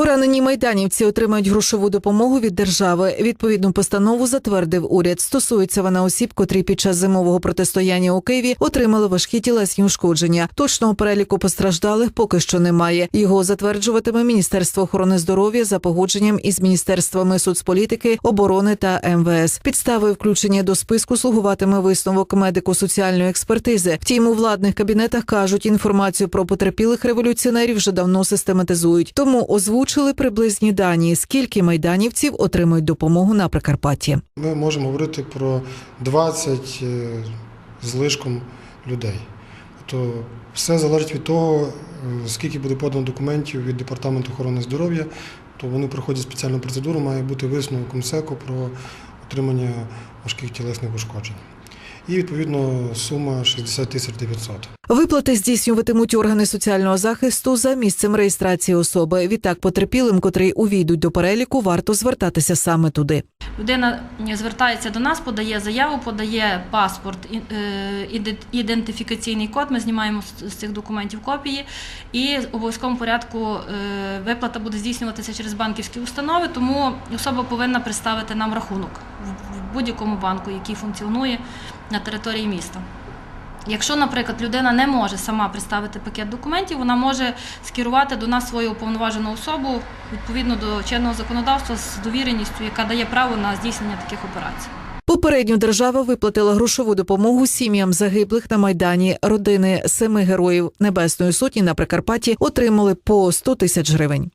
Поранені майданівці отримають грошову допомогу від держави. Відповідну постанову затвердив уряд. Стосується вона осіб, котрі під час зимового протистояння у Києві отримали важкі тілесні ушкодження. Точного переліку постраждалих поки що немає. Його затверджуватиме Міністерство охорони здоров'я за погодженням із міністерствами соцполітики, оборони та МВС. Підставою включення до списку слугуватиме висновок медико-соціальної експертизи. Втім, у владних кабінетах кажуть, інформацію про потерпілих революціонерів вже давно систематизують. Тому озвучили приблизні дані, скільки майданівців отримують допомогу на Прикарпатті. Ми можемо говорити про 20 е, з лишком людей. Тобто все залежить від того, е, скільки буде подано документів від Департаменту охорони здоров'я, то вони проходять спеціальну процедуру, має бути висновок МСЕКО про отримання важких тілесних ушкоджень. І відповідно сума 60 тисяч 900. Виплати здійснюватимуть органи соціального захисту за місцем реєстрації особи. Відтак потерпілим, котрі увійдуть до переліку, варто звертатися саме туди. Людина звертається до нас, подає заяву, подає паспорт, е, іде- ідентифікаційний код. Ми знімаємо з- цих документів копії, і в обов'язковому порядку е, виплата буде здійснюватися через банківські установи. Тому особа повинна представити нам рахунок в будь-якому банку, який функціонує на території міста. Якщо, наприклад, людина не може сама представити пакет документів, вона може скерувати до нас свою уповноважену особу відповідно до чинного законодавства з довіреністю, яка дає право на здійснення таких операцій. Попередньо держава виплатила грошову допомогу сім'ям загиблих на майдані. Родини семи героїв Небесної сотні на Прикарпатті отримали по 100 тисяч гривень.